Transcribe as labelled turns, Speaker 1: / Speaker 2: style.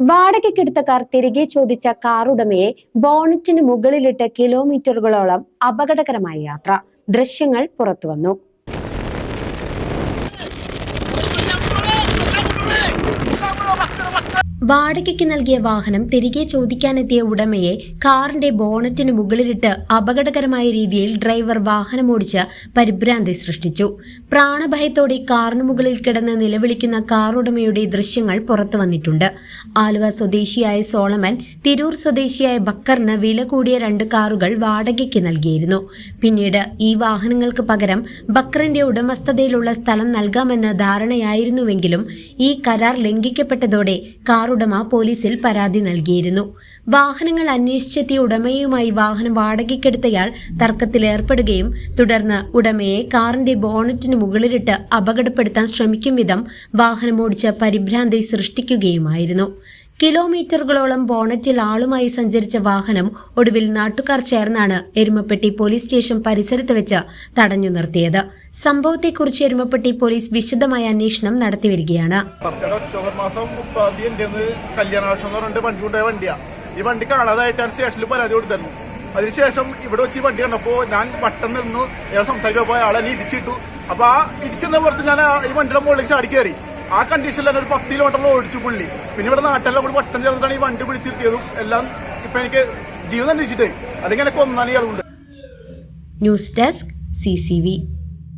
Speaker 1: വാടകയ്ക്കെടുത്ത തിരികെ ചോദിച്ച കാർ ഉടമയെ ബോണറ്റിന് മുകളിലിട്ട് കിലോമീറ്ററുകളോളം അപകടകരമായ യാത്ര. ദൃശ്യങ്ങൾ പുറത്തുവന്നു. വാടകയ്ക്ക് നൽകിയ വാഹനം തിരികെ ചോദിക്കാനെത്തിയ ഉടമയെ കാറിന്റെ ബോണറ്റിന് മുകളിലിട്ട് അപകടകരമായ രീതിയിൽ ഡ്രൈവർ വാഹനമോടിച്ച് പരിഭ്രാന്തി സൃഷ്ടിച്ചു. പ്രാണഭയത്തോടെ കാറിന് മുകളിൽ കിടന്ന് നിലവിളിക്കുന്ന കാറുടമയുടെ ദൃശ്യങ്ങൾ പുറത്തു വന്നിട്ടുണ്ട്. ആലുവ സ്വദേശിയായ സോളമൻ തിരൂർ സ്വദേശിയായ ബക്കറിന് വില കൂടിയ രണ്ട് കാറുകൾ വാടകയ്ക്ക് നൽകിയിരുന്നു. പിന്നീട് ഈ വാഹനങ്ങൾക്ക് പകരം ബക്കറിന്റെ ഉടമസ്ഥതയിലുള്ള സ്ഥലം നൽകാമെന്ന് ധാരണയായിരുന്നുവെങ്കിലും ഈ കരാർ ലംഘിക്കപ്പെട്ടതോടെ കാർ ഉടമ പോലീസിൽ പരാതി നൽകിയിരുന്നു. വാഹനങ്ങൾ അന്വേഷിച്ചെത്തിയ ഉടമയുമായി വാഹനം വാടകയ്ക്കെടുത്തയാൾ തർക്കത്തിലേർപ്പെടുകയും തുടർന്ന് ഉടമയെ കാറിന്റെ ബോണറ്റിന് മുകളിലിട്ട് അപകടപ്പെടുത്താൻ ശ്രമിക്കും വിധം വാഹനമോടിച്ച് പരിഭ്രാന്തി സൃഷ്ടിക്കുകയുമായിരുന്നു. കിലോമീറ്ററുകളോളം ബോണറ്റിൽ ആളുമായി സഞ്ചരിച്ച വാഹനം ഒടുവിൽ നാട്ടുകാർ ചേർന്നാണ് എരുമപ്പെട്ടി പോലീസ് സ്റ്റേഷൻ പരിസരത്ത് വെച്ച് തടഞ്ഞു നിർത്തിയത്. സംഭവത്തെക്കുറിച്ച് എരുമപ്പെട്ടി പോലീസ് വിശദമായ അന്വേഷണം നടത്തിവരികയാണ്
Speaker 2: ഒക്ടോബർ മാസം വണ്ടിയാ ഈ വണ്ടി കാണാതായിട്ടാണ് സ്റ്റേഷനിൽ പരാതി കൊടുത്തത് അതിനുശേഷം ഇവിടെ വെച്ച് ഈ വണ്ടി കണ്ടപ്പോ ഞാൻ വട്ടം നിന്നു സംസാരിക്കാൻ പോയ ആളെ ഇടിച്ചിട്ടു. അപ്പൊ ആ ഇടിച്ചിരുന്ന പുറത്ത് ഞാൻ ഈ വണ്ടിയുടെ മുകളിലേക്ക് ചാടി കയറി ആ കണ്ടീഷനിൽ തന്നെ ഒരു പത്ത് കിലോമീറ്റർ ഓടിച്ചു പുള്ളി. പിന്നെ ഇവിടെ നാട്ടിലെല്ലാം കൂടി വട്ടം ചേർന്നിട്ടാണ് ഈ വണ്ടി പിടിച്ചിരുത്തിയതും എല്ലാം ഇപ്പൊ എനിക്ക് ജീവൻ അന്വേഷിച്ചിട്ടേ. ഇടിച്ചിട്ട് അതിങ്ങനെ കൊന്നാണ് ഇയാളുണ്ട്.
Speaker 1: News desk C